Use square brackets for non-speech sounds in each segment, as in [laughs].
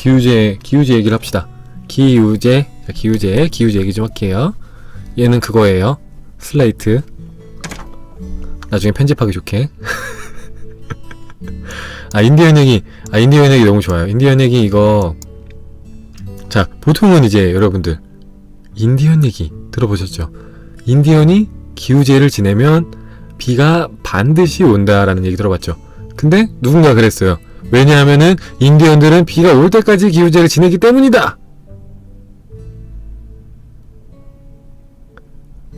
기우제 기우제 얘기를 합시다. 기우제 자, 기우제 기우제 얘기 좀 할게요. 얘는 그거예요. 슬레이트. 나중에 편집하기 좋게. [laughs] 아 인디언 얘기 아 인디언 얘기 너무 좋아요. 인디언 얘기 이거 자 보통은 이제 여러분들 인디언 얘기 들어보셨죠? 인디언이 기우제를 지내면 비가 반드시 온다라는 얘기 들어봤죠. 근데 누군가 그랬어요. 왜냐하면은 인디언들은 비가 올 때까지 기우제를 지내기 때문이다.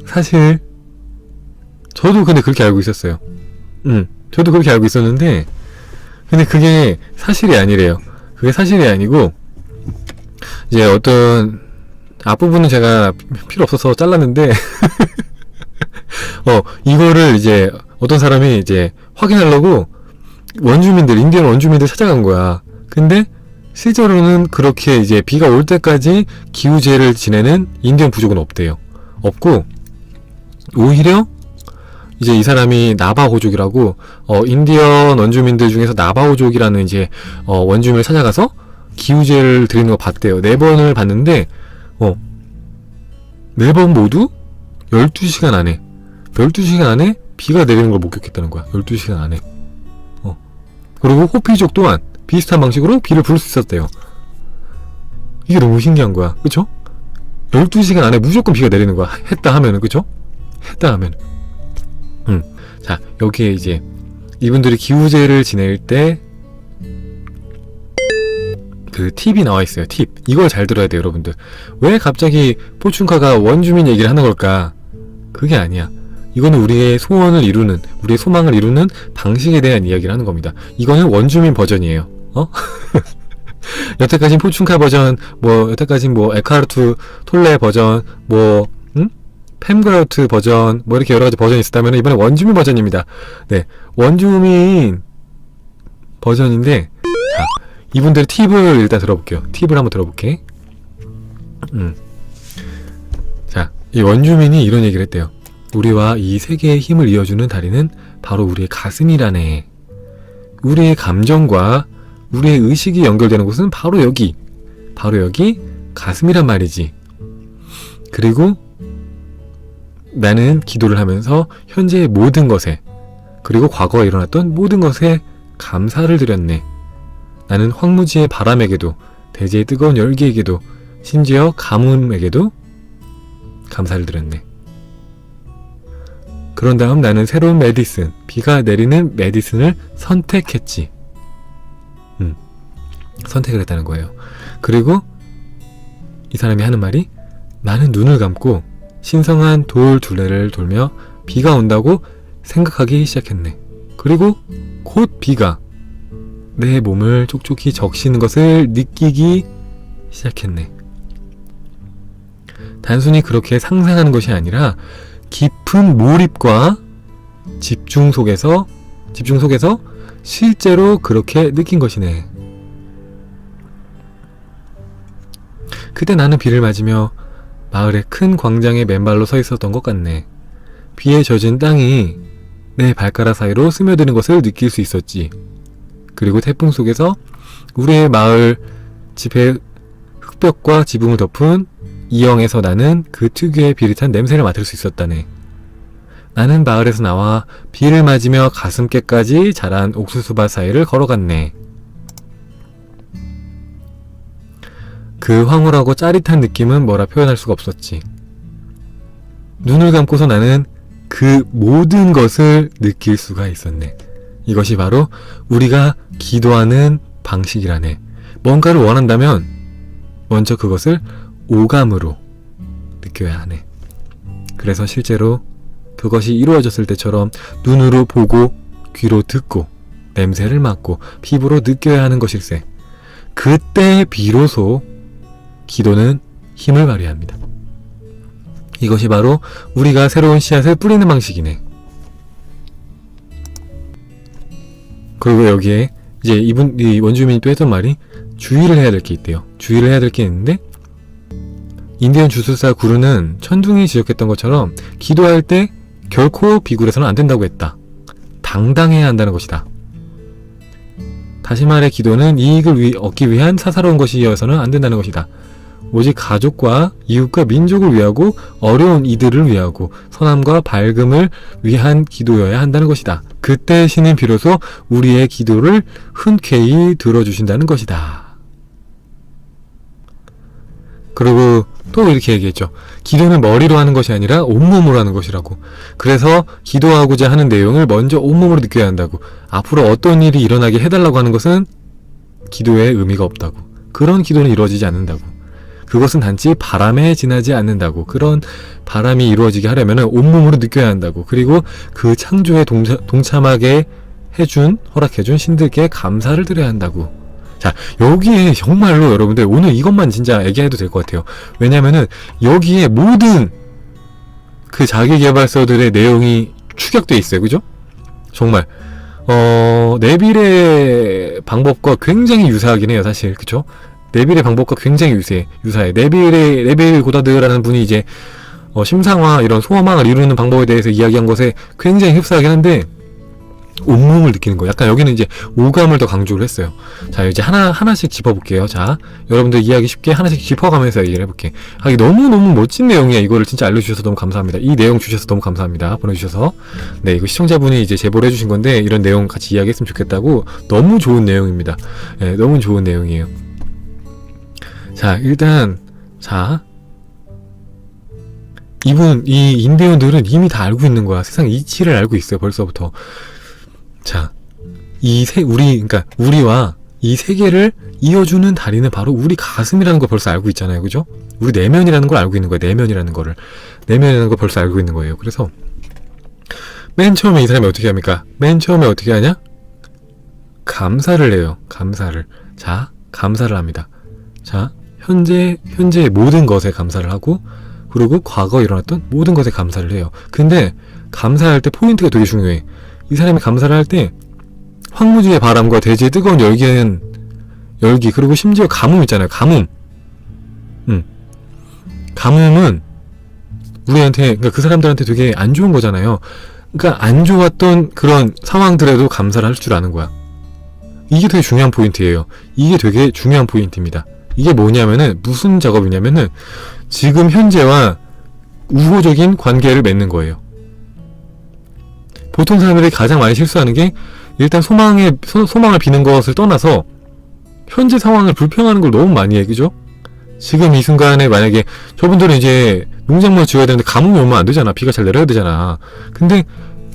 사실 저도 근데 그렇게 알고 있었어요. 음, 저도 그렇게 알고 있었는데 근데 그게 사실이 아니래요. 그게 사실이 아니고 이제 어떤 앞부분은 제가 필요 없어서 잘랐는데 [laughs] 어 이거를 이제 어떤 사람이 이제 확인하려고 원주민들 인디언 원주민들 찾아간 거야. 근데 실제로는 그렇게 이제 비가 올 때까지 기후제를 지내는 인디언 부족은 없대요. 없고 오히려 이제 이 사람이 나바호족이라고 어 인디언 원주민들 중에서 나바호족이라는 이제 어 원주민을 찾아가서 기후제를 드리는 거 봤대요. 네 번을 봤는데 어 네 번 모두 12시간 안에 12시간 안에 비가 내리는 걸 목격했다는 거야. 12시간 안에. 어. 그리고 호피족 또한 비슷한 방식으로 비를 부를 수 있었대요. 이게 너무 신기한 거야. 그쵸? 12시간 안에 무조건 비가 내리는 거야. 했다 하면은, 그쵸? 했다 하면. 음. 자, 여기에 이제 이분들이 기후제를 지낼 때 그 팁이 나와 있어요. 팁. 이걸 잘 들어야 돼요, 여러분들. 왜 갑자기 포춘카가 원주민 얘기를 하는 걸까? 그게 아니야. 이거는 우리의 소원을 이루는, 우리의 소망을 이루는 방식에 대한 이야기를 하는 겁니다. 이거는 원주민 버전이에요. 어? [laughs] 여태까진 포춘카 버전, 뭐, 여태까진 뭐, 에카르투 톨레 버전, 뭐, 응? 팸그라우트 버전, 뭐, 이렇게 여러 가지 버전이 있었다면, 이번에 원주민 버전입니다. 네. 원주민 버전인데, 자, 이분들의 팁을 일단 들어볼게요. 팁을 한번 들어볼게. 음. 자, 이 원주민이 이런 얘기를 했대요. 우리와 이 세계의 힘을 이어주는 다리는 바로 우리의 가슴이라네. 우리의 감정과 우리의 의식이 연결되는 곳은 바로 여기. 바로 여기 가슴이란 말이지. 그리고 나는 기도를 하면서 현재의 모든 것에 그리고 과거에 일어났던 모든 것에 감사를 드렸네. 나는 황무지의 바람에게도 대지의 뜨거운 열기에게도 심지어 가뭄에게도 감사를 드렸네. 그런 다음 나는 새로운 메디슨, 비가 내리는 메디슨을 선택했지. 음, 선택을 했다는 거예요. 그리고 이 사람이 하는 말이 나는 눈을 감고 신성한 돌 둘레를 돌며 비가 온다고 생각하기 시작했네. 그리고 곧 비가 내 몸을 촉촉히 적시는 것을 느끼기 시작했네. 단순히 그렇게 상상하는 것이 아니라 깊은 몰입과 집중 속에서 집중 속에서 실제로 그렇게 느낀 것이네. 그때 나는 비를 맞으며 마을의 큰 광장에 맨발로 서 있었던 것 같네. 비에 젖은 땅이 내 발가락 사이로 스며드는 것을 느낄 수 있었지. 그리고 태풍 속에서 우리의 마을 집에 흙벽과 지붕을 덮은 이영에서 나는 그 특유의 비릿한 냄새를 맡을 수 있었다네. 나는 마을에서 나와 비를 맞으며 가슴께까지 자란 옥수수밭 사이를 걸어갔네. 그 황홀하고 짜릿한 느낌은 뭐라 표현할 수가 없었지. 눈을 감고서 나는 그 모든 것을 느낄 수가 있었네. 이것이 바로 우리가 기도하는 방식이라네. 뭔가를 원한다면 먼저 그것을 오감으로 느껴야 하네. 그래서 실제로 그것이 이루어졌을 때처럼 눈으로 보고 귀로 듣고 냄새를 맡고 피부로 느껴야 하는 것일세. 그때 비로소 기도는 힘을 발휘합니다. 이것이 바로 우리가 새로운 씨앗을 뿌리는 방식이네. 그리고 여기에 이제 이분 이 원주민이 또 했던 말이 주의를 해야 될 게 있대요. 주의를 해야 될 게 있는데 인디언 주술사 구루는 천둥이 지적했던 것처럼 기도할 때 결코 비굴해서는 안 된다고 했다. 당당해야 한다는 것이다. 다시 말해 기도는 이익을 위- 얻기 위한 사사로운 것이어서는 안 된다는 것이다. 오직 가족과 이웃과 민족을 위하고 어려운 이들을 위하고 선함과 밝음을 위한 기도여야 한다는 것이다. 그때 신은 비로소 우리의 기도를 흔쾌히 들어주신다는 것이다. 그리고 또 이렇게 얘기했죠. 기도는 머리로 하는 것이 아니라 온몸으로 하는 것이라고. 그래서 기도하고자 하는 내용을 먼저 온몸으로 느껴야 한다고. 앞으로 어떤 일이 일어나게 해달라고 하는 것은 기도에 의미가 없다고. 그런 기도는 이루어지지 않는다고. 그것은 단지 바람에 지나지 않는다고. 그런 바람이 이루어지게 하려면 온몸으로 느껴야 한다고. 그리고 그 창조에 동참하게 해준, 허락해준 신들께 감사를 드려야 한다고. 자, 여기에 정말로 여러분들 오늘 이것만 진짜 얘기해도 될 것 같아요. 왜냐면은 여기에 모든 그 자기개발서들의 내용이 축약돼 있어요. 그죠? 정말. 어, 네빌의 방법과 굉장히 유사하긴 해요, 사실. 그쵸? 네빌의 방법과 굉장히 유사해. 유사해. 네빌의, 네빌 고다드라는 분이 이제, 어, 심상화, 이런 소망을 이루는 방법에 대해서 이야기한 것에 굉장히 흡사하긴 한데, 온몸을 느끼는 거. 약간 여기는 이제 오감을 더 강조를 했어요. 자, 이제 하나, 하나씩 짚어볼게요. 자, 여러분들 이해하기 쉽게 하나씩 짚어가면서 얘기를 해볼게. 아, 이게 너무너무 멋진 내용이야. 이거를 진짜 알려주셔서 너무 감사합니다. 이 내용 주셔서 너무 감사합니다. 보내주셔서. 네, 이거 시청자분이 이제 제보를 해주신 건데, 이런 내용 같이 이야기했으면 좋겠다고. 너무 좋은 내용입니다. 네, 너무 좋은 내용이에요. 자, 일단, 자. 이분, 이 인디언들은 이미 다 알고 있는 거야. 세상 이치를 알고 있어요. 벌써부터. 자, 이 세, 우리, 그러니까 우리와 이 세계를 이어주는 다리는 바로 우리 가슴이라는 걸 벌써 알고 있잖아요. 그죠? 우리 내면이라는 걸 알고 있는 거예요. 내면이라는 거를. 내면이라는 걸 벌써 알고 있는 거예요. 그래서 맨 처음에 이 사람이 어떻게 합니까? 맨 처음에 어떻게 하냐? 감사를 해요. 감사를. 자, 감사를 합니다. 자, 현재, 현재의 모든 것에 감사를 하고, 그리고 과거에 일어났던 모든 것에 감사를 해요. 근데, 감사할 때 포인트가 되게 중요해. 이 사람이 감사를 할 때 황무지의 바람과 대지의 뜨거운 열기는 열기 그리고 심지어 가뭄 있잖아요. 가뭄. 음. 가뭄은 우리한테 그러니까 그 사람들한테 되게 안 좋은 거잖아요. 그러니까 안 좋았던 그런 상황들에도 감사를 할 줄 아는 거야. 이게 되게 중요한 포인트예요. 이게 되게 중요한 포인트입니다. 이게 뭐냐면은 무슨 작업이냐면은 지금 현재와 우호적인 관계를 맺는 거예요. 보통 사람들이 가장 많이 실수하는 게 일단 소망에 소, 소망을 비는 것을 떠나서 현재 상황을 불평하는 걸 너무 많이 해 그죠? 지금 이 순간에 만약에 저분들은 이제 농작물 지어야 되는데 가뭄이 오면 안 되잖아. 비가 잘 내려야 되잖아. 근데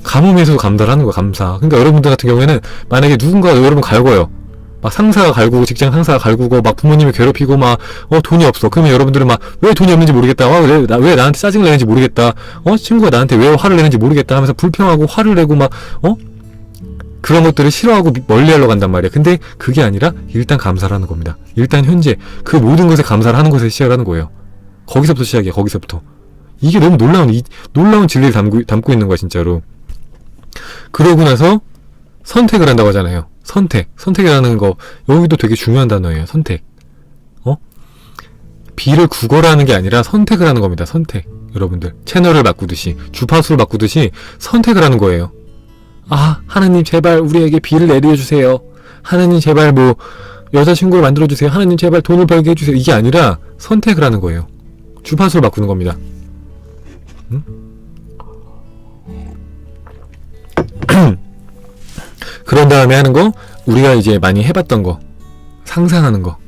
가뭄에서도 감사를 하는 거야 감사. 그러니까 여러분들 같은 경우에는 만약에 누군가가 여러분 갈고요 막 상사가 갈구고 직장 상사가 갈구고 막 부모님이 괴롭히고 막 어 돈이 없어. 그러면 여러분들은 막 왜 돈이 없는지 모르겠다. 어, 왜, 나, 왜 나한테 짜증을 내는지 모르겠다. 어 친구가 나한테 왜 화를 내는지 모르겠다 하면서 불평하고 화를 내고 막 어? 그런 것들을 싫어하고 멀리 하러 간단 말이야. 근데 그게 아니라 일단 감사를 하는 겁니다. 일단 현재 그 모든 것에 감사를 하는 것에 시작하는 거예요. 거기서부터 시작이야 거기서부터. 이게 너무 놀라운 이, 놀라운 진리를 담고, 담고 있는 거야 진짜로. 그러고 나서 선택을 한다고 하잖아요. 선택. 선택이라는 거, 여기도 되게 중요한 단어예요. 선택. 어? 비를 구걸하는 게 아니라 선택을 하는 겁니다. 선택. 여러분들. 채널을 바꾸듯이, 주파수를 바꾸듯이 선택을 하는 거예요. 아, 하나님 제발 우리에게 비를 내려주세요. 하나님 제발 뭐, 여자친구를 만들어주세요. 하나님 제발 돈을 벌게 해주세요. 이게 아니라 선택을 하는 거예요. 주파수를 바꾸는 겁니다. 응? 그런 다음에 하는 거 우리가 이제 많이 해봤던 거 상상하는 거.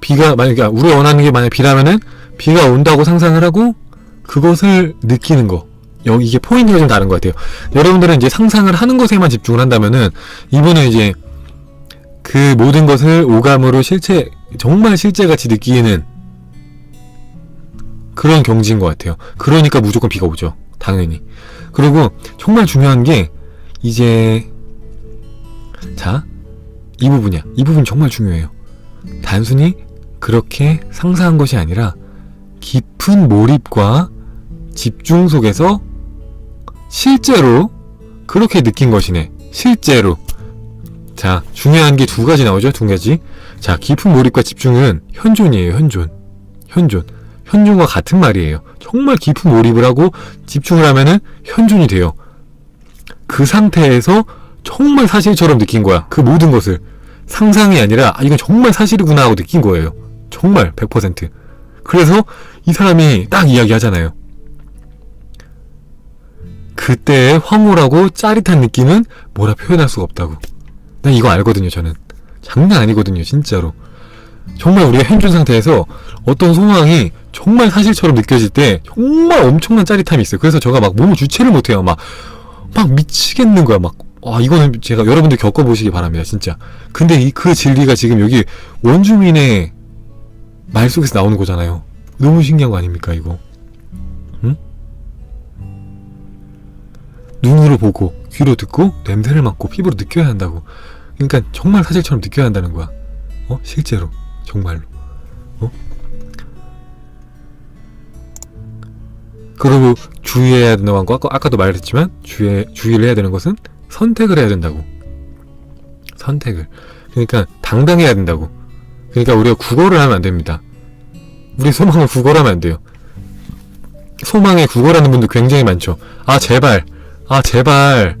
비가 만약에 우리가 원하는 게 만약 비라면은 비가 온다고 상상을 하고 그것을 느끼는 거. 여기 이게 포인트가 좀 다른 것 같아요. 여러분들은 이제 상상을 하는 것에만 집중을 한다면은 이분은 이제 그 모든 것을 오감으로 실체 정말 실제같이 느끼는 그런 경지인 것 같아요. 그러니까 무조건 비가 오죠 당연히. 그리고 정말 중요한 게 이제 자, 이 부분이야. 이 부분 정말 중요해요. 단순히 그렇게 상상한 것이 아니라 깊은 몰입과 집중 속에서 실제로 그렇게 느낀 것이네. 실제로. 자, 중요한 게 두 가지 나오죠? 두 가지. 자, 깊은 몰입과 집중은 현존이에요. 현존. 현존. 현존과 같은 말이에요. 정말 깊은 몰입을 하고 집중을 하면은 현존이 돼요. 그 상태에서 정말 사실처럼 느낀 거야. 그 모든 것을. 상상이 아니라, 아, 이건 정말 사실이구나 하고 느낀 거예요. 정말, 100%. 그래서 이 사람이 딱 이야기 하잖아요. 그때의 황홀하고 짜릿한 느낌은 뭐라 표현할 수가 없다고. 난 이거 알거든요, 저는. 장난 아니거든요, 진짜로. 정말 우리가 현존 상태에서 어떤 소망이 정말 사실처럼 느껴질 때 정말 엄청난 짜릿함이 있어요. 그래서 제가 막 몸을 주체를 못해요. 막, 막 미치겠는 거야. 막, 와, 이거는 제가 여러분들 겪어보시기 바랍니다. 진짜. 근데 이 그 진리가 지금 여기 원주민의 말 속에서 나오는 거잖아요. 너무 신기한 거 아닙니까, 이거? 응? 눈으로 보고, 귀로 듣고, 냄새를 맡고, 피부로 느껴야 한다고. 그러니까 정말 사실처럼 느껴야 한다는 거야. 어? 실제로. 정말로. 그리고 주의해야 된다고 아까, 아까도 말했지만 주의, 주의를 해야 되는 것은 선택을 해야 된다고. 선택을. 그러니까 당당해야 된다고. 그러니까 우리가 국어를 하면 안 됩니다. 우리 소망을 국어를 하면 안 돼요. 소망에 국어라는 분들 굉장히 많죠. 아 제발, 아 제발,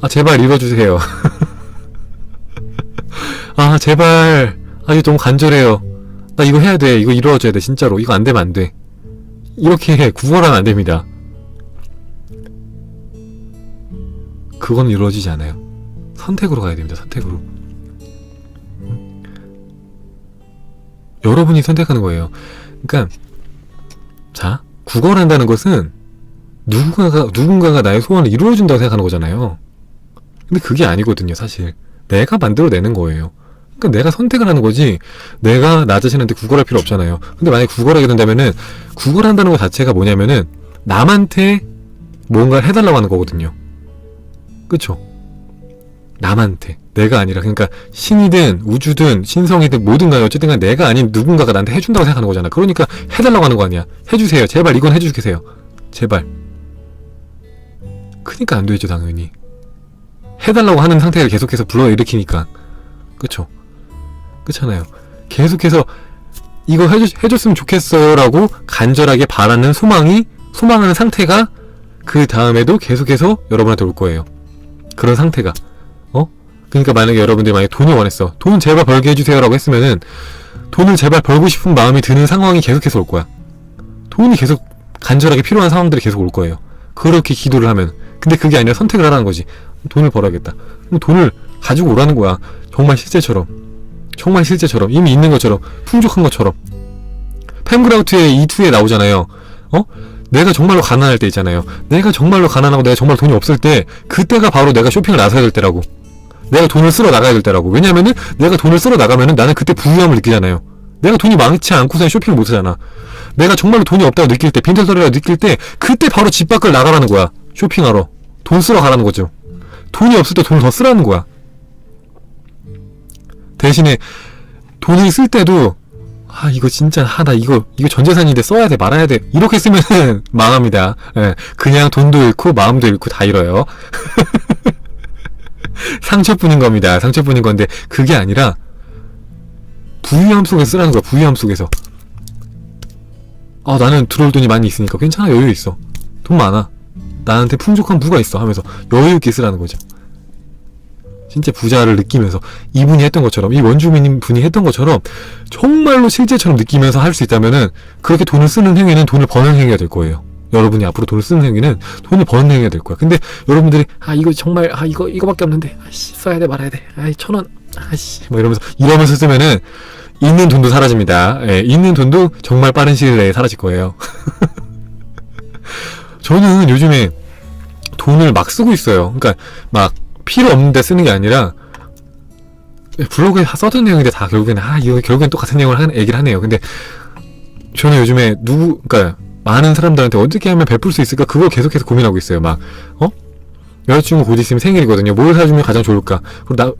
아 제발 읽어주세요. [laughs] 아 제발, 아 이거 너무 간절해요. 나 이거 해야 돼. 이거 이루어져야 돼. 진짜로 이거 안 되면 안 돼. 이렇게 하면 안 됩니다. 그건 이루어지지 않아요. 선택으로 가야 됩니다. 선택으로. 여러분이 선택하는 거예요. 그러니까 자 국어를 한다는 것은 누군가가 누군가가 나의 소원을 이루어준다고 생각하는 거잖아요. 근데 그게 아니거든요, 사실. 내가 만들어내는 거예요. 그러니까 내가 선택을 하는 거지. 내가 나 자신한테 국어할 필요 없잖아요. 근데 만약에 국어를 하게 된다면은 국어를 한다는 것 자체가 뭐냐면은 남한테 뭔가를 해달라고 하는 거거든요. 그쵸? 남한테. 내가 아니라. 그러니까 신이든 우주든 신성이든 뭐든 간에 어쨌든 간에 내가 아닌 누군가가 나한테 해준다고 생각하는 거잖아. 그러니까 해달라고 하는 거 아니야. 해주세요. 제발 이건 해주세요. 제발. 그니까 안 되죠 당연히. 해달라고 하는 상태를 계속해서 불러일으키니까. 그쵸 그렇잖아요. 계속해서 이거 해주, 해줬 으면 좋겠어요 라고 간절하게 바라는 소망이 소망하는 상태가 그 다음에도 계속해서 여러분한테 올 거예요. 그런 상태가. 어? 그러니까 만약에 여러분들이 만약에 돈을 원했어. 돈 제발 벌게 해주세요라고 했으면은 돈을 제발 벌고 싶은 마음이 드는 상황이 계속해서 올 거야. 돈이 계속 간절하게 필요한 상황들이 계속 올 거예요. 그렇게 기도를 하면. 근데 그게 아니라 선택을 하라는 거지. 돈을 벌어야겠다. 그럼 돈을 가지고 오라는 거야. 정말 실제처럼 정말 실제처럼 이미 있는 것처럼 풍족한 것처럼 팸그라우트의 E2에 나오잖아요 어? 내가 정말로 가난할 때 있잖아요. 내가 정말로 가난하고 내가 정말 돈이 없을 때 그때가 바로 내가 쇼핑을 나서야 될 때라고. 내가 돈을 쓸어 나가야 될 때라고. 왜냐면은 내가 돈을 쓸어 나가면은 나는 그때 부유함을 느끼잖아요. 내가 돈이 많지 않고서는 쇼핑을 못 하잖아. 내가 정말로 돈이 없다고 느낄 때, 빈털터리라고 느낄 때 그때 바로 집 밖을 나가라는 거야. 쇼핑하러. 돈 쓸어 가라는 거죠. 돈이 없을 때 돈을 더 쓰라는 거야. 대신에 돈을 쓸 때도 아 이거 진짜 하나 이거 이거 전 재산인데 써야 돼 말아야 돼 이렇게 쓰면은 [laughs] 망합니다. 예, 그냥 돈도 잃고 마음도 잃고 다 잃어요. [laughs] 상처뿐인 겁니다. 상처뿐인 건데 그게 아니라 부유함 속에서 쓰라는 거야. 부유함 속에서. 아 나는 들어올 돈이 많이 있으니까 괜찮아 여유 있어. 돈 많아. 나한테 풍족한 부가 있어 하면서 여유 있게 쓰라는 거죠. 진짜 부자를 느끼면서 이분이 했던 것처럼 이 원주민 분이 했던 것처럼 정말로 실제처럼 느끼면서 할 수 있다면은 그렇게 돈을 쓰는 행위는 돈을 버는 행위가 될 거예요. 여러분이 앞으로 돈을 쓰는 행위는 돈을 버는 행위가 될 거야. 근데 여러분들이 아 이거 정말 아 이거 이거밖에 없는데 아씨 써야 돼 말아야 돼. 아이 천 원. 아씨 뭐 이러면서 이러면서 쓰면은 있는 돈도 사라집니다. 예, 있는 돈도 정말 빠른 시일 내에 사라질 거예요. [laughs] 저는 요즘에 돈을 막 쓰고 있어요. 그러니까 막 필요 없는데 쓰는 게 아니라 블로그에 써둔 내용인데 다 결국에는 아 이거 결국엔 똑같은 내용을 하는 얘기를 하네요. 근데 저는 요즘에 누구 그러니까 많은 사람들한테 어떻게 하면 베풀 수 있을까 그걸 계속해서 고민하고 있어요. 막 어? 여자친구 곧 있으면 생일이거든요. 뭘 사주면 가장 좋을까? 그리고 나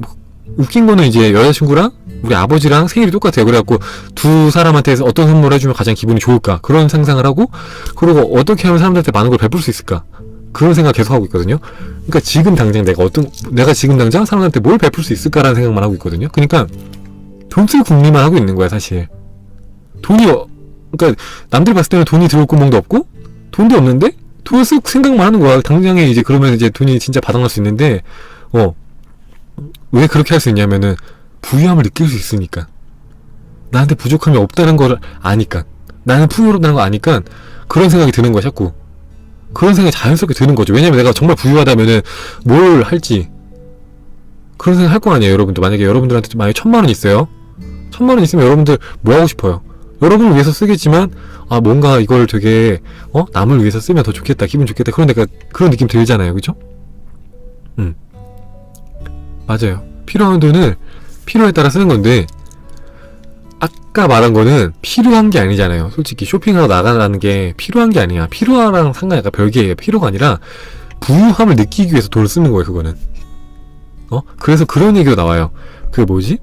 웃긴 거는 이제 여자친구랑 우리 아버지랑 생일이 똑같아요. 그래갖고 두 사람한테 어떤 선물을 해주면 가장 기분이 좋을까? 그런 상상을 하고 그리고 어떻게 하면 사람들한테 많은 걸 베풀 수 있을까? 그런 생각 계속 하고 있거든요. 그러니까 지금 당장 내가 어떤 내가 지금 당장 사람한테 뭘 베풀 수 있을까라는 생각만 하고 있거든요. 그러니까 돈쓸 궁리만 하고 있는 거야 사실. 돈이 어, 그러니까 남들 봤을 때는 돈이 들어올 구멍도 없고 돈도 없는데 돈을 쓸 생각만 하는 거야. 당장에 이제 그러면 이제 돈이 진짜 바닥날 수 있는데 어 왜 그렇게 할 수 있냐면은 부유함을 느낄 수 있으니까 나한테 부족함이 없다는 걸 아니까 나는 풍요롭다는 거 아니까 그런 생각이 드는 거야 자꾸 그런 생각이 자연스럽게 드는 거죠. 왜냐면 내가 정말 부유하다면은 뭘 할지. 그런 생각 할 거 아니에요 여러분들. 만약에 여러분들한테 만약에 천만 원 있어요? 천만 원 있으면 여러분들 뭐 하고 싶어요? 여러분을 위해서 쓰겠지만 아 뭔가 이걸 되게 어? 남을 위해서 쓰면 더 좋겠다 기분 좋겠다 그런 데가 그런 느낌 들잖아요. 그죠? 음. 맞아요. 필요한 돈을 필요에 따라 쓰는 건데 아까 말한 거는 필요한 게 아니잖아요 솔직히 쇼핑하러 나가라는 게 필요한 게 아니야 필요하랑 상관이 약간 별개예요 필요가 아니라 부유함을 느끼기 위해서 돈을 쓰는 거예요 그거는 어 그래서 그런 얘기가 나와요 그 뭐지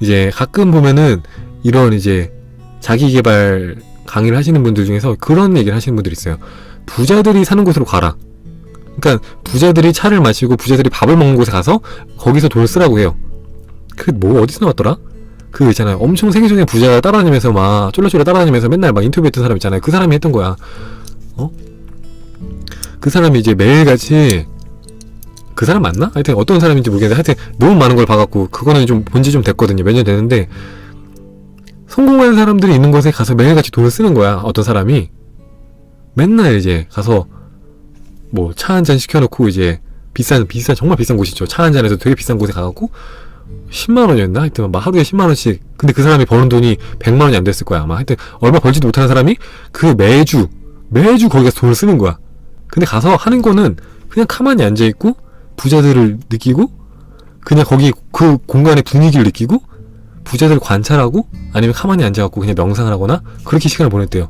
이제 가끔 보면은 이런 이제 자기 개발 강의를 하시는 분들 중에서 그런 얘기를 하시는 분들이 있어요. 부자들이 사는 곳으로 가라. 그러니까 부자들이 차를 마시고 부자들이 밥을 먹는 곳에 가서 거기서 돈을 쓰라고 해요. 그뭐 어디서 나왔더라? 그 있잖아요. 엄청 세계적인 부자 따라다니면서 막 쫄라쫄라 따라다니면서 맨날 막 인터뷰했던 사람 있잖아요. 그 사람이 했던 거야. 어? 그 사람이 이제 매일같이 그 사람 맞나? 하여튼 어떤 사람인지 모르겠는데 하여튼 너무 많은 걸 봐갖고 그거는 좀 본지 좀 됐거든요. 몇년 됐는데 성공한 사람들이 있는 곳에 가서 매일같이 돈을 쓰는 거야. 어떤 사람이 맨날 이제 가서 뭐 차 한 잔 시켜놓고 이제 비싼 비싼 정말 비싼 곳이죠. 차 한 잔에서 되게 비싼 곳에 가갖고 10만 원이었나? 하여튼 막 하루에 10만 원씩. 근데 그 사람이 버는 돈이 100만 원이 안 됐을 거야. 아마 하여튼 얼마 벌지도 못하는 사람이 그 매주 매주 거기 가서 돈을 쓰는 거야. 근데 가서 하는 거는 그냥 가만히 앉아 있고 부자들을 느끼고 그냥 거기 그 공간의 분위기를 느끼고 부자들 관찰하고 아니면 가만히 앉아갖고 그냥 명상을 하거나 그렇게 시간을 보냈대요.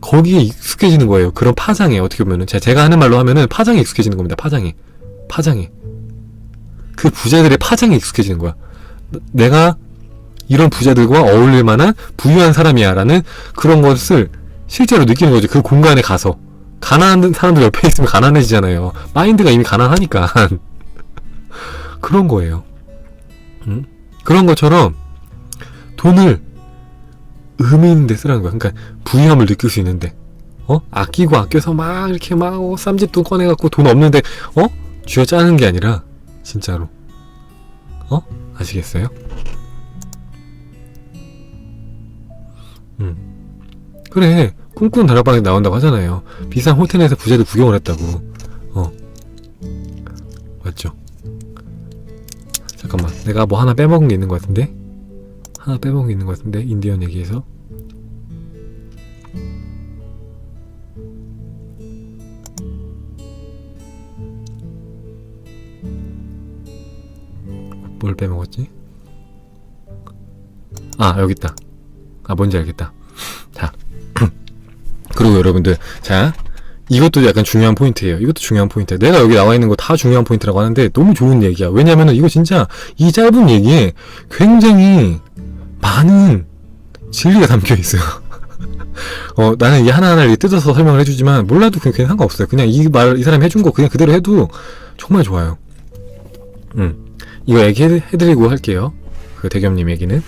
거기에 익숙해지는 거예요. 그런 파장에 어떻게 보면은 제가 하는 말로 하면은 파장에 익숙해지는 겁니다. 파장에 파장에 그 부자들의 파장에 익숙해지는 거야. 내가 이런 부자들과 어울릴 만한 부유한 사람이야 라는 그런 것을 실제로 느끼는 거죠. 그 공간에 가서 가난한 사람들 옆에 있으면 가난해지잖아요. 마인드가 이미 가난하니까 [laughs] 그런 거예요. 음? 그런 것처럼 돈을 의미 있는 데 쓰라는 거야. 그러니까 부유함을 느낄 수 있는데, 어? 아끼고 아껴서 막 이렇게 막 어, 쌈짓돈 꺼내갖고 돈 없는데, 어? 쥐어 짜는 게 아니라, 진짜로. 어? 아시겠어요? 음. 그래. 꿈꾸는 다락방에 나온다고 하잖아요. 비싼 호텔에서 부자들 구경을 했다고. 어. 맞죠? 잠깐만 내가 뭐 하나 빼먹은 게 있는 것 같은데 하나 빼먹은 게 있는 것 같은데 인디언 얘기에서 뭘 빼먹었지? 아 여기 있다 아 뭔지 알겠다 자 [clears throat] 그리고 여러분들 자 이것도 약간 중요한 포인트예요. 이것도 중요한 포인트야. 내가 여기 나와 있는 거 다 중요한 포인트라고 하는데 너무 좋은 얘기야. 왜냐면은 이거 진짜 이 짧은 얘기에 굉장히 많은 진리가 담겨 있어요. [laughs] 어, 나는 이 하나하나를 뜯어서 설명을 해주지만 몰라도 그냥 상관없어요. 그냥 이 말, 이 사람이 해준 거 그냥 그대로 해도 정말 좋아요. 음. 이거 얘기해드리고 할게요. 그 대겸님 얘기는.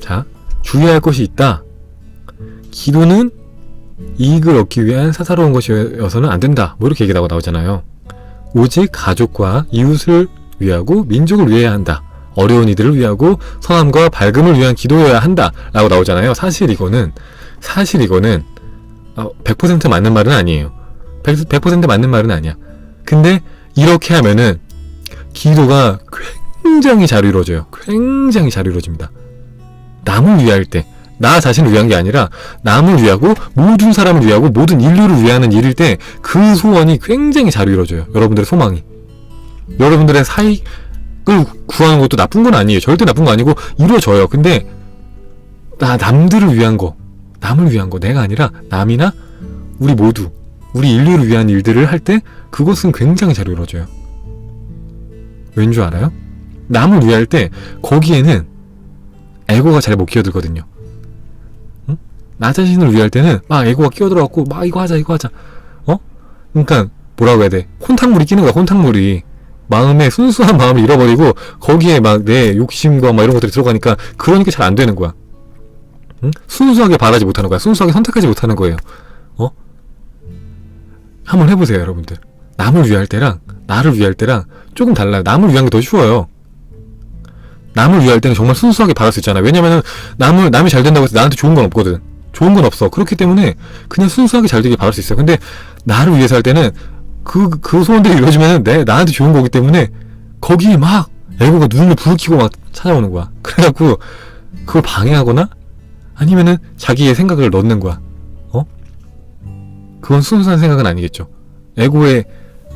자, 주의할 것이 있다. 기도는 이익을 얻기 위한 사사로운 것이어서는 안 된다. 뭐 이렇게 얘기하고 나오잖아요. 오직 가족과 이웃을 위하고 민족을 위해야 한다. 어려운 이들을 위하고 선함과 밝음을 위한 기도여야 한다. 라고 나오잖아요. 사실 이거는, 사실 이거는, 어, 100% 맞는 말은 아니에요. 100%, 100% 맞는 말은 아니야. 근데, 이렇게 하면은, 기도가 굉장히 잘 이루어져요. 굉장히 잘 이루어집니다. 남을 위할 때, 나 자신을 위한 게 아니라 남을 위하고 모든 사람을 위하고 모든 인류를 위하는 일일 때 그 소원이 굉장히 잘 이루어져요. 여러분들의 소망이. 여러분들의 사익을 구하는 것도 나쁜 건 아니에요. 절대 나쁜 거 아니고 이루어져요. 근데 나 남들을 위한 거, 남을 위한 거, 내가 아니라 남이나 우리 모두 우리 인류를 위한 일들을 할 때 그것은 굉장히 잘 이루어져요. 왠 줄 알아요? 남을 위할 때 거기에는 에고가 잘 못 끼어들거든요. 나 자신을 위할 때는 막 에고가 끼어들어갖고 막 이거 하자 이거 하자 어? 그러니까 뭐라고 해야 돼 혼탕물이 끼는 거야 혼탕물이 마음의 순수한 마음을 잃어버리고 거기에 막 내 욕심과 막 이런 것들이 들어가니까 그러니까 잘 안 되는 거야 응? 순수하게 바라지 못하는 거야 순수하게 선택하지 못하는 거예요 어? 한번 해보세요 여러분들 남을 위할 때랑 나를 위할 때랑 조금 달라요. 남을 위한 게 더 쉬워요. 남을 위할 때는 정말 순수하게 바랄 수 있잖아요. 왜냐면은 남을 남이 잘 된다고 해서 나한테 좋은 건 없거든. 좋은 건 없어. 그렇기 때문에 그냥 순수하게 잘 되길 바랄 수 있어요. 근데 나를 위해서 할 때는 그, 그 소원들이 이루어지면은 내, 나한테 좋은 거기 때문에 거기에 막 에고가 눈을 부르키고 막 찾아오는 거야. [laughs] 그래갖고 그걸 방해하거나 아니면은 자기의 생각을 넣는 거야. 어? 그건 순수한 생각은 아니겠죠. 에고의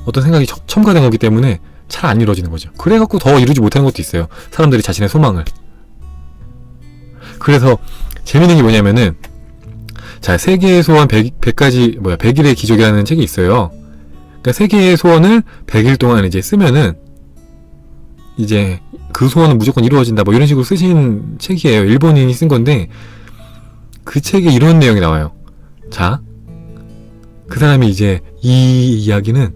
어떤 생각이 첨- 첨가된 거기 때문에 잘 안 이루어지는 거죠. 그래갖고 더 이루지 못하는 것도 있어요. 사람들이 자신의 소망을. 그래서 재밌는 게 뭐냐면은 자 세계의 소원 100, 100가지 뭐야 100일의 기적이라는 책이 있어요. 그러니까 세계의 소원을 100일 동안 이제 쓰면은 이제 그 소원은 무조건 이루어진다 뭐 이런 식으로 쓰신 책이에요. 일본인이 쓴 건데 그 책에 이런 내용이 나와요. 자, 그 사람이 이제 이 이야기는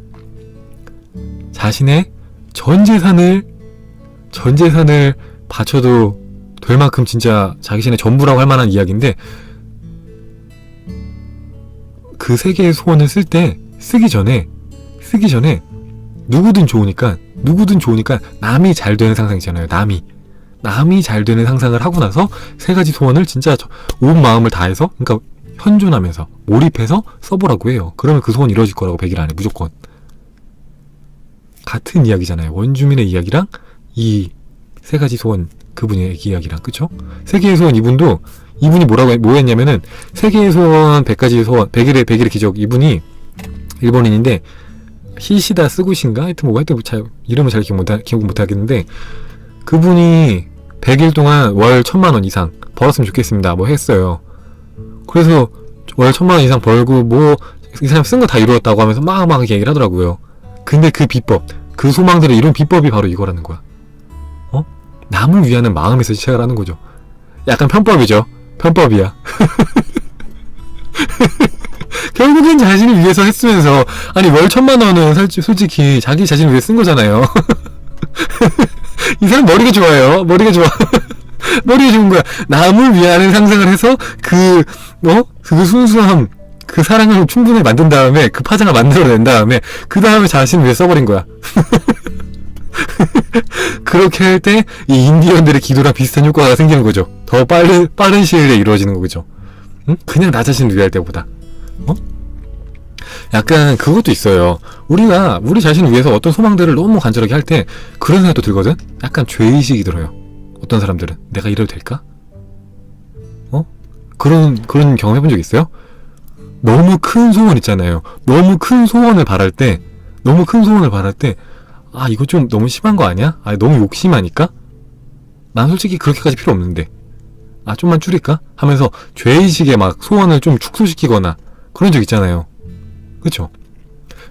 자신의 전 재산을 전 재산을 바쳐도 될 만큼 진짜 자신의 전부라고 할 만한 이야기인데 그 세 개의 소원을 쓸 때 쓰기 전에 쓰기 전에 누구든 좋으니까 누구든 좋으니까 남이 잘 되는 상상이잖아요. 남이 남이 잘 되는 상상을 하고 나서 세 가지 소원을 진짜 저- 온 마음을 다해서 그러니까 현존하면서 몰입해서 써보라고 해요. 그러면 그 소원 이루어질 거라고 100일 안에 무조건 같은 이야기잖아요. 원주민의 이야기랑 이 세 가지 소원 그분의 이야기랑 그쵸? 세계의 소원 이분도 이분이 뭐라고 했- 뭐 했냐면은 세계의 소원 100가지 소원 100일의 100일의 기적 이분이 일본인인데 히시다 쓰구신가 하여튼 뭐 하여튼 잘 이름을 잘 기억 못 기억 못 하겠는데 그분이 100일 동안 월 천만 원 이상 벌었으면 좋겠습니다. 뭐 했어요. 그래서 월 천만 원 이상 벌고 뭐 이 사람 쓴 거 다 이루었다고 하면서 막막 얘기를 하더라고요. 근데 그 비법, 그 소망들을 이룬 비법이 바로 이거라는 거야. 어? 남을 위하는 마음에서 시작을 하는 거죠. 약간 편법이죠. 편법이야. [laughs] 결국엔 자신을 위해서 했으면서 아니 월 천만 원은 솔직히, 솔직히 자기 자신을 위해 쓴 거잖아요. [laughs] 이 사람 머리가 좋아요. 머리가 좋아. [laughs] 머리가 좋은 거야. 남을 위하는 상상을 해서 그 어? 그 순수함 그 사랑을 충분히 만든 다음에 그 파장을 만들어낸 다음에 그 다음에 자신을 위해 써버린 거야. [laughs] 그렇게 할 때 이 인디언들의 기도랑 비슷한 효과가 생기는 거죠. 더 빠른 빠른 시일에 이루어지는 거죠. 응? 그냥 나 자신을 위할 때보다. 어? 약간 그것도 있어요. 우리가 우리 자신을 위해서 어떤 소망들을 너무 간절하게 할 때 그런 생각도 들거든. 약간 죄의식이 들어요. 어떤 사람들은 내가 이래도 될까? 어? 그런 그런 경험 해본 적 있어요? 너무 큰 소원 있잖아요. 너무 큰 소원을 바랄 때, 너무 큰 소원을 바랄 때, 아, 이거 좀 너무 심한 거 아니야? 아, 너무 욕심하니까? 난 솔직히 그렇게까지 필요 없는데. 아, 좀만 줄일까? 하면서 죄의식에 막 소원을 좀 축소시키거나 그런 적 있잖아요. 그쵸?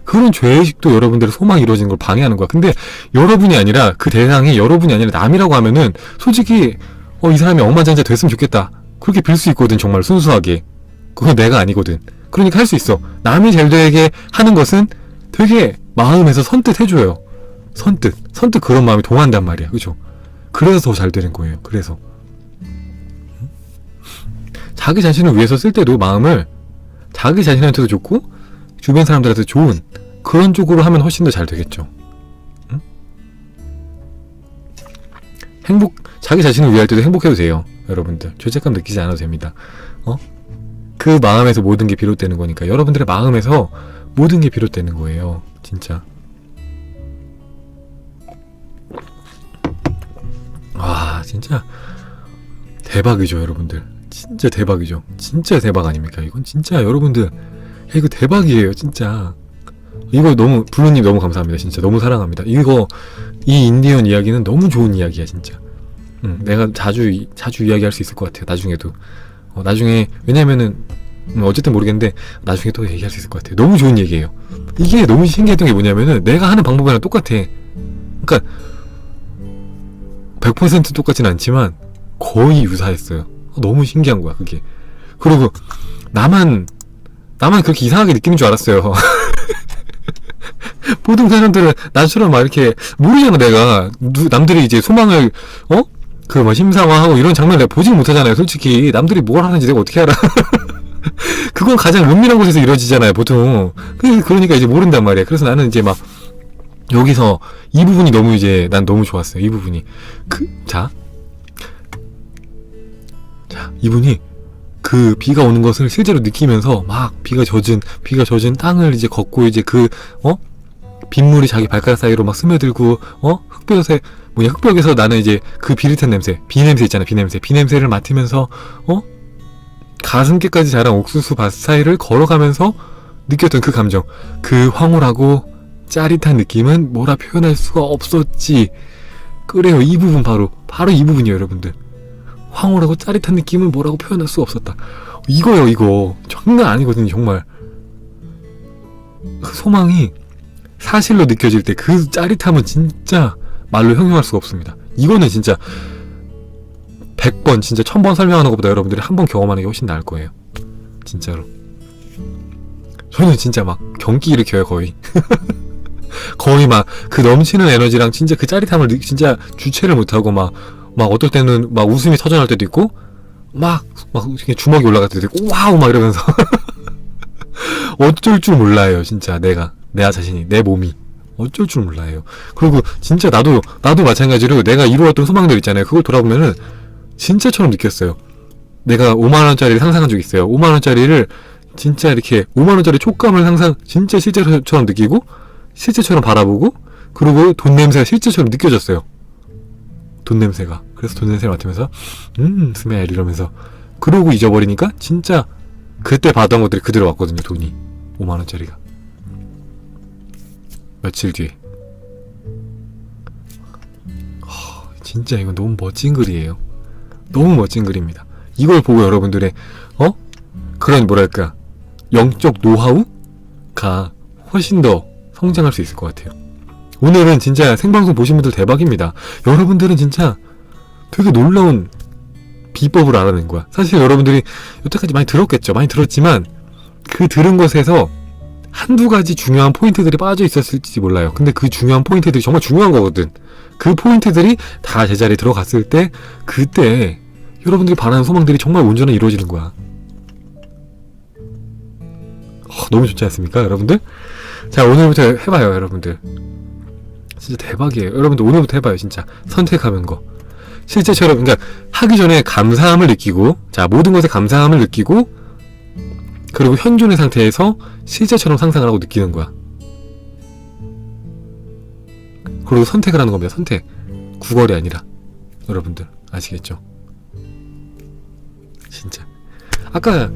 그런 죄의식도 여러분들의 소망이 이루어지는 걸 방해하는 거야. 근데 여러분이 아니라 그 대상이 여러분이 아니라 남이라고 하면은 솔직히 어, 이 사람이 억만장자 됐으면 좋겠다. 그렇게 빌 수 있거든, 정말 순수하게. 그건 내가 아니거든. 그러니까 할 수 있어. 남이 잘 되게 하는 것은 되게 마음에서 선뜻 해줘요. 선뜻. 선뜻 그런 마음이 동한단 말이야. 그죠? 그래서 더 잘 되는 거예요. 그래서. 자기 자신을 위해서 쓸 때도 마음을 자기 자신한테도 좋고, 주변 사람들한테 좋은 그런 쪽으로 하면 훨씬 더 잘 되겠죠. 응? 행복, 자기 자신을 위할 때도 행복해도 돼요. 여러분들. 죄책감 느끼지 않아도 됩니다. 어? 그 마음에서 모든 게 비롯되는 거니까 여러분들의 마음에서 모든 게 비롯되는 거예요. 진짜. 와, 진짜 대박이죠, 여러분들. 진짜 대박이죠. 진짜 대박 아닙니까? 이건 진짜 여러분들 야, 이거 대박이에요, 진짜. 이거 너무 블루님 너무 감사합니다. 진짜 너무 사랑합니다. 이거 이 인디언 이야기는 너무 좋은 이야기야, 진짜. 음, 내가 자주 이- 자주 이야기할 수 있을 것 같아요. 나중에도. 어, 나중에 왜냐면은 음, 어쨌든 모르겠는데 나중에 또 얘기할 수 있을 것 같아요. 너무 좋은 얘기예요. 이게 너무 신기했던 게 뭐냐면은 내가 하는 방법이랑 똑같아. 그러니까 100% 똑같진 않지만 거의 유사했어요. 어, 너무 신기한 거야 그게. 그리고 나만 나만 그렇게 이상하게 느끼는 줄 알았어요. [laughs] 보통 사람들은 나처럼 막 이렇게 모르잖아 내가 누- 남들이 이제 소망을 어? 그 뭐 심사화하고 이런 장면을 내가 보질 못하잖아요 솔직히 남들이 뭘 하는지 내가 어떻게 알아 [laughs] 그건 가장 은밀한 곳에서 이루어지잖아요, 보통. 그, 그러니까 이제 모른단 말이야. 그래서 나는 이제 막, 여기서 이 부분이 너무 이제 난 너무 좋았어요. 이 부분이. 그, 자. 자, 이분이 그 비가 오는 것을 실제로 느끼면서 막 비가 젖은, 비가 젖은 땅을 이제 걷고 이제 그, 어? 빗물이 자기 발가락 사이로 막 스며들고, 어? 흙볕에, 뭐냐, 흙벽에서 나는 이제 그 비릿한 냄새, 비 냄새 있잖아, 비 냄새. 비 냄새를 맡으면서, 어? 가슴께까지 자란 옥수수 밭 사이를 걸어가면서 느꼈던 그 감정. 그 황홀하고 짜릿한 느낌은 뭐라 표현할 수가 없었지. 그래요. 이 부분 바로, 바로 이 부분이에요, 여러분들. 황홀하고 짜릿한 느낌은 뭐라고 표현할 수가 없었다. 이거요, 이거. 장난 아니거든요, 정말. 그 소망이 사실로 느껴질 때 그 짜릿함은 진짜 말로 형용할 수가 없습니다. 이거는 진짜 100번, 진짜 1000번 설명하는 것보다 여러분들이 한 번 경험하는 게 훨씬 나을 거예요. 진짜로. 저는 진짜 막 경기 일으켜요, 거의. [laughs] 거의 막 그 넘치는 에너지랑 진짜 그 짜릿함을 느- 진짜 주체를 못하고 막, 막 어떨 때는 막 웃음이 터져날 때도 있고, 막, 막 주먹이 올라갈 때도 있고, 와우! 막 이러면서. [laughs] 어쩔 줄 몰라요, 진짜 내가. 내 자신이, 내 몸이. 어쩔 줄 몰라요. 그리고 진짜 나도, 나도 마찬가지로 내가 이루었던 소망들 있잖아요. 그걸 돌아보면은 진짜처럼 느꼈어요. 내가 5만 원짜리를 상상한 적이 있어요. 5만 원짜리를 진짜 이렇게 5만 원짜리 촉감을 상상, 진짜 실제처럼 느끼고, 실제처럼 바라보고, 그리고 돈 냄새가 실제처럼 느껴졌어요. 돈 냄새가. 그래서 돈 냄새 맡으면서, 음, 스멜 이러면서. 그러고 잊어버리니까 진짜 그때 받던 것들이 그대로 왔거든요, 돈이. 5만 원짜리가. 며칠 뒤에. 하, 진짜 이건 너무 멋진 글이에요. 너무 멋진 글입니다. 이걸 보고 여러분들의, 어? 그런 뭐랄까, 영적 노하우가 훨씬 더 성장할 수 있을 것 같아요. 오늘은 진짜 생방송 보신 분들 대박입니다. 여러분들은 진짜 되게 놀라운 비법을 알아낸 거야. 사실 여러분들이 여태까지 많이 들었겠죠. 많이 들었지만 그 들은 것에서 한두 가지 중요한 포인트들이 빠져 있었을지 몰라요. 근데 그 중요한 포인트들이 정말 중요한 거거든. 그 포인트들이 다 제자리에 들어갔을 때 그때 여러분들이 바라는 소망들이 정말 온전히 이루어지는 거야. 어, 너무 좋지 않습니까, 여러분들? 자, 오늘부터 해봐요, 여러분들. 진짜 대박이에요. 여러분들 오늘부터 해봐요, 진짜. 선택하는 거. 실제처럼, 그러니까 하기 전에 감사함을 느끼고, 자, 모든 것에 감사함을 느끼고, 그리고 현존의 상태에서 실제처럼 상상을 하고 느끼는 거야. 그리고 선택을 하는 겁니다, 선택. 구걸이 아니라. 여러분들, 아시겠죠? 진짜. 아까